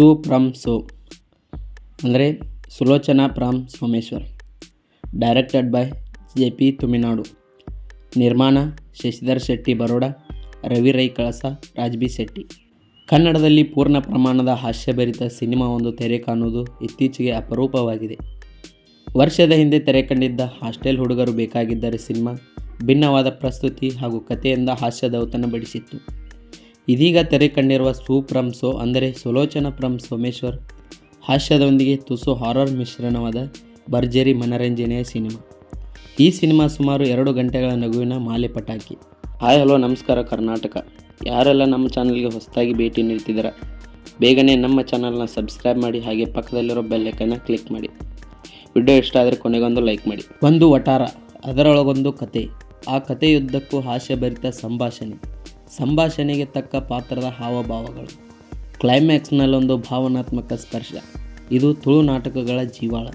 ಸು ಪ್ರಮ್ ಸೋ. ಅಂದರೆ Sulochana from Someshwar. Directed by J P Thuminadu. ನಿರ್ಮಾಣ ಶಶಿಧರ್ ಶೆಟ್ಟಿ ಬರೋಡ, ರವಿ ರೈ ಕಳಸ, ರಾಜ್ಬಿ ಶೆಟ್ಟಿ. ಕನ್ನಡದಲ್ಲಿ ಪೂರ್ಣ ಪ್ರಮಾಣದ ಹಾಸ್ಯಭರಿತ ಸಿನಿಮಾವೊಂದು ತೆರೆ ಕಾಣುವುದು ಇತ್ತೀಚೆಗೆ ಅಪರೂಪವಾಗಿದೆ. ವರ್ಷದ ಹಿಂದೆ ತೆರೆ ಕಂಡಿದ್ದ ಹಾಸ್ಟೆಲ್ ಹುಡುಗರು ಬೇಕಾಗಿದ್ದರೆ ಸಿನಿಮಾ, ಭಿನ್ನವಾದ ಪ್ರಸ್ತುತಿ ಹಾಗೂ ಕಥೆಯಿಂದ ಹಾಸ್ಯದೌತನ ಬಡಿಸಿತ್ತು ಇದೀಗ ತೆರೆ ಕಂಡಿರುವ ಸುಪ್ರಂಸೋ ಅಂದರೆ ಸುಲೋಚನ ಪ್ರಂ ಸೋಮೇಶ್ವರ್. ಹಾಸ್ಯದೊಂದಿಗೆ ತುಸು ಹಾರರ್ ಮಿಶ್ರಣವಾದ ಭರ್ಜರಿ ಮನರಂಜನೆಯ ಸಿನಿಮಾ. ಈ ಸಿನಿಮಾ ಸುಮಾರು ಎರಡು ಗಂಟೆಗಳ ನಗುವಿನ ಮಾಲೆ ಪಟಾಕಿ. ಹಾಯ್ ಹಲೋ, ನಮಸ್ಕಾರ ಕರ್ನಾಟಕ. ಯಾರೆಲ್ಲ ನಮ್ಮ ಚಾನಲ್ಗೆ ಹೊಸದಾಗಿ ಭೇಟಿ ನೀಡ್ತಿದ್ದೀರಾ? ಬೇಗನೆ ನಮ್ಮ ಚಾನಲ್ನ ಸಬ್ಸ್ಕ್ರೈಬ್ ಮಾಡಿ, ಹಾಗೆ ಪಕ್ಕದಲ್ಲಿರೋ ಬೆಲ್ಲೈಕನ್ನ ಕ್ಲಿಕ್ ಮಾಡಿ. ವಿಡಿಯೋ ಇಷ್ಟ ಆದರೆ ಕೊನೆಗೊಂದು ಲೈಕ್ ಮಾಡಿ. ಒಂದು ವಟಾರ, ಅದರೊಳಗೊಂದು ಕತೆ. ಆ ಕಥೆಯುದ್ದಕ್ಕೂ ಹಾಸ್ಯಭರಿತ ಸಂಭಾಷಣೆ. ಸಂಭಾಷಣೆಗೆ ತಕ್ಕ ಪಾತ್ರದ ಹಾವಭಾವಗಳು. ಕ್ಲೈಮ್ಯಾಕ್ಸ್ನಲ್ಲೊಂದು ಭಾವನಾತ್ಮಕ ಸ್ಪರ್ಶ. ಇದು ತುಳು ನಾಟಕಗಳ ಜೀವಾಳ.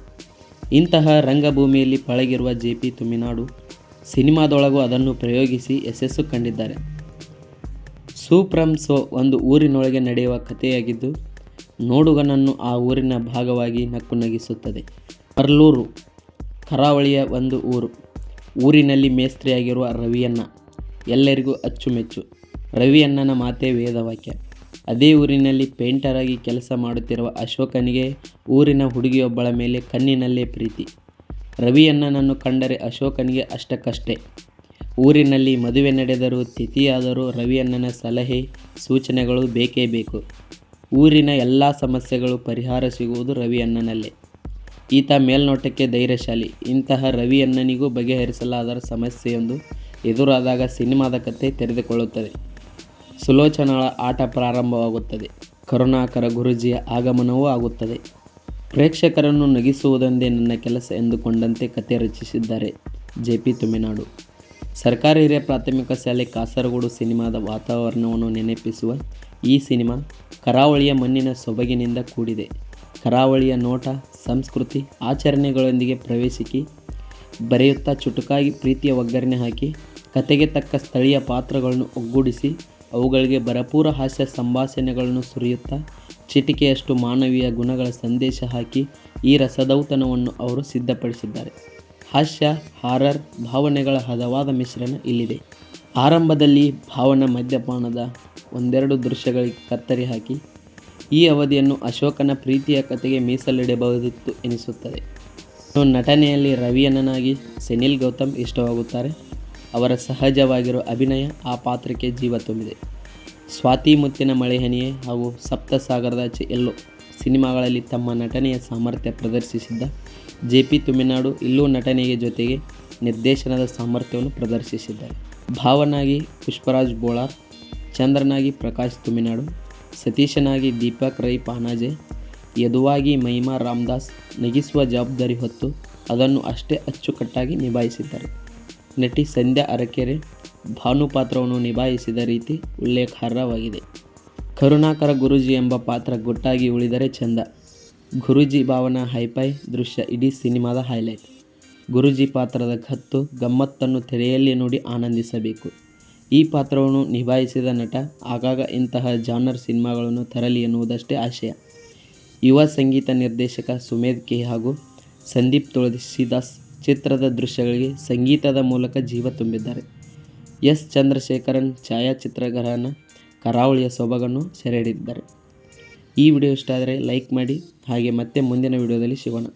ಇಂತಹ ರಂಗಭೂಮಿಯಲ್ಲಿ ಪಳಗಿರುವ ಜೆ ಪಿ ತುಮಿನಾಡು ಸಿನಿಮಾದೊಳಗೂ ಅದನ್ನು ಪ್ರಯೋಗಿಸಿ ಯಶಸ್ಸು ಕಂಡಿದ್ದಾರೆ. ಸೂಪ್ರಮ್ ಸೋ ಒಂದು ಊರಿನೊಳಗೆ ನಡೆಯುವ ಕಥೆಯಾಗಿದ್ದು, ನೋಡುಗನನ್ನು ಆ ಊರಿನ ಭಾಗವಾಗಿ ನಕ್ಕು ನಗಿಸುತ್ತದೆ ಪರ್ಲೂರು, ಕರಾವಳಿಯ ಒಂದು ಊರು. ಊರಿನಲ್ಲಿ ಮೇಸ್ತ್ರಿಯಾಗಿರುವ ರವಿಯನ್ನ ಎಲ್ಲರಿಗೂ ಅಚ್ಚುಮೆಚ್ಚು. ರವಿಯಣ್ಣನ ಮಾತೇ ವೇದವಾಕ್ಯ ಅದೇ ಊರಿನಲ್ಲಿ ಪೇಂಟರ್ ಆಗಿ ಕೆಲಸ ಮಾಡುತ್ತಿರುವ ಅಶೋಕನಿಗೆ ಊರಿನ ಹುಡುಗಿಯೊಬ್ಬಳ ಮೇಲೆ ಕಣ್ಣಿನಲ್ಲೇ ಪ್ರೀತಿ. ರವಿಯಣ್ಣನನ್ನು ಕಂಡರೆ ಅಶೋಕನಿಗೆ ಅಷ್ಟಕ್ಕಷ್ಟೇ. ಊರಿನಲ್ಲಿ ಮದುವೆ ನಡೆದರೂ ತಿಥಿಯಾದರೂ ರವಿಯಣ್ಣನ ಸಲಹೆ, ಸೂಚನೆಗಳು ಬೇಕೇ ಬೇಕು. ಊರಿನ ಎಲ್ಲ ಸಮಸ್ಯೆಗಳು ಪರಿಹಾರ ಸಿಗುವುದು ರವಿಯಣ್ಣನಲ್ಲೇ. ಈತ ಮೇಲ್ನೋಟಕ್ಕೆ ಧೈರ್ಯಶಾಲಿ. ಇಂತಹ ರವಿಯಣ್ಣನಿಗೂ ಬಗೆಹರಿಸಲಾದ ಸಮಸ್ಯೆಯೊಂದು ಎದುರಾದಾಗ ಸಿನಿಮಾದ ಕತೆ ತೆರೆದುಕೊಳ್ಳುತ್ತದೆ. ಸುಲೋಚನಳ ಆಟ ಪ್ರಾರಂಭವಾಗುತ್ತದೆ. ಕರುಣಾಕರ ಗುರುಜಿಯ ಆಗಮನವೂ ಆಗುತ್ತದೆ. ಪ್ರೇಕ್ಷಕರನ್ನು ನಗಿಸುವುದೊಂದೇ ನನ್ನ ಕೆಲಸ ಎಂದುಕೊಂಡಂತೆ ಕತೆ ರಚಿಸಿದ್ದಾರೆ ಜೆ ಪಿ ತುಮಿನಾಡು. ಸರ್ಕಾರಿ ಹಿರಿಯ ಪ್ರಾಥಮಿಕ ಶಾಲೆ ಕಾಸರಗೋಡು ಸಿನಿಮಾದ ವಾತಾವರಣವನ್ನು ನೆನಪಿಸುವ ಈ ಸಿನಿಮಾ ಕರಾವಳಿಯ ಮಣ್ಣಿನ ಸೊಬಗಿನಿಂದ ಕೂಡಿದೆ. ಕರಾವಳಿಯ ನೋಟ, ಸಂಸ್ಕೃತಿ, ಆಚರಣೆಗಳೊಂದಿಗೆ ಪ್ರವೇಶಿಸಿ ಬರೆಯುತ್ತಾ ಚುಟುಕಾಗಿ ಪ್ರೀತಿಯ ಒಗ್ಗರಣೆ ಹಾಕಿ ಕತೆಗೆ ತಕ್ಕ ಸ್ಥಳೀಯ ಪಾತ್ರಗಳನ್ನು ಒಗ್ಗೂಡಿಸಿ ಅವುಗಳಿಗೆ ಭರಪೂರ ಹಾಸ್ಯ ಸಂಭಾಷಣೆಗಳನ್ನು ಸುರಿಯುತ್ತಾ, ಚಿಟಿಕೆಯಷ್ಟು ಮಾನವೀಯ ಗುಣಗಳ ಸಂದೇಶ ಹಾಕಿ ಈ ರಸದೌತಣವನ್ನು ಅವರು ಸಿದ್ಧಪಡಿಸಿದ್ದಾರೆ. ಹಾಸ್ಯ, ಹಾರರ್, ಭಾವನೆಗಳ ಹದವಾದ ಮಿಶ್ರಣ ಇಲ್ಲಿದೆ. ಆರಂಭದಲ್ಲಿ ಭಾವನ ಮದ್ಯಪಾನದ ಒಂದೆರಡು ದೃಶ್ಯಗಳಿಗೆ ಕತ್ತರಿ ಹಾಕಿ, ಈ ಅವಧಿಯನ್ನು ಅಶೋಕನ ಪ್ರೀತಿಯ ಕತೆಗೆ ಮೀಸಲಿಡಬಹುದಿತ್ತು ಎನಿಸುತ್ತದೆ. ನಟನೆಯಲ್ಲಿ ರವಿಯಣ್ಣನಾಗಿ ಸೆನಿಲ್ ಗೌತಮ್ ಇಷ್ಟವಾಗುತ್ತಾರೆ. ಅವರ ಸಹಜವಾಗಿರೋ ಅಭಿನಯ ಆ ಪಾತ್ರಕ್ಕೆ ಜೀವ ತುಂಬಿದೆ. ಸ್ವಾತಿ ಮುತ್ತಿನ ಮಳೆಹನಿಯೇ ಹಾಗೂ ಸಪ್ತಸಾಗರದಾಚೆ ಎಲ್ಲೋ ಸಿನಿಮಾಗಳಲ್ಲಿ ತಮ್ಮ ನಟನೆಯ ಸಾಮರ್ಥ್ಯ ಪ್ರದರ್ಶಿಸಿದ್ದ ಜೆ ಪಿ ತುಮಿನಾಡು ಇಲ್ಲೂ ನಟನೆಗೆ ಜೊತೆಗೆ ನಿರ್ದೇಶನದ ಸಾಮರ್ಥ್ಯವನ್ನು ಪ್ರದರ್ಶಿಸಿದ್ದಾರೆ. ಭಾವನಾಗಿ ಪುಷ್ಪರಾಜ್ ಬೋಳಾರ್, ಚಂದ್ರನಾಗಿ ಪ್ರಕಾಶ್ ತುಮಿನಾಡು, ಸತೀಶನಾಗಿ ದೀಪಕ್ ರೈ ಪಾನಾಜೆ, ಯದುವಾಗಿ ಮಹಿಮಾ ರಾಮದಾಸ್ ನಗಿಸುವ ಜವಾಬ್ದಾರಿ ಹೊತ್ತು ಅದನ್ನು ಅಷ್ಟೇ ಅಚ್ಚುಕಟ್ಟಾಗಿ ನಿಭಾಯಿಸಿದ್ದಾರೆ. ನಟಿ ಸಂಧ್ಯಾ ಅರಕೆರೆ ಭಾನು ಪಾತ್ರವನ್ನು ನಿಭಾಯಿಸಿದ ರೀತಿ ಉಲ್ಲೇಖಾರ್ಹವಾಗಿದೆ ಕರುಣಾಕರ ಗುರೂಜಿ ಎಂಬ ಪಾತ್ರ ಗೊಟ್ಟಾಗಿ ಉಳಿದರೆ ಚಂದ. ಗುರೂಜಿ ಭಾವನ ಹೈಫೈ ದೃಶ್ಯ ಇಡೀ ಸಿನಿಮಾದ ಹೈಲೈಟ್. ಗುರೂಜಿ ಪಾತ್ರದ ಕತ್ತು ಗಮ್ಮತ್ತನ್ನು ತೆರೆಯಲ್ಲಿ ನೋಡಿ ಆನಂದಿಸಬೇಕು. ಈ ಪಾತ್ರವನ್ನು ನಿಭಾಯಿಸಿದ ನಟ ಆಗಾಗ ಇಂತಹ ಜಾನರ್ ಸಿನಿಮಾಗಳನ್ನು ತರಲಿ ಎನ್ನುವುದಷ್ಟೇ ಆಶಯ. ಯುವ ಸಂಗೀತ ನಿರ್ದೇಶಕ ಸುಮೇಧ್ ಕೆ ಹಾಗೂ ಸಂದೀಪ್ ತುಳಸಿದಾಸ್ ಚಿತ್ರದ ದೃಶ್ಯಗಳಿಗೆ ಸಂಗೀತದ ಮೂಲಕ ಜೀವ ತುಂಬಿದ್ದಾರೆ. ಎಸ್. ಚಂದ್ರಶೇಖರನ್ ಛಾಯಾಚಿತ್ರಗ್ರಹಣ ಕರಾವಳಿಯ ಸೊಬಗನ್ನು ಸೆರೆ ಹಿಡಿದಿದ್ದಾರೆ ಈ ವಿಡಿಯೋ ಇಷ್ಟ ಆದರೆ ಲೈಕ್ ಮಾಡಿ, ಹಾಗೆ ಮತ್ತೆ ಮುಂದಿನ ವಿಡಿಯೋದಲ್ಲಿ ಸಿಗೋಣ.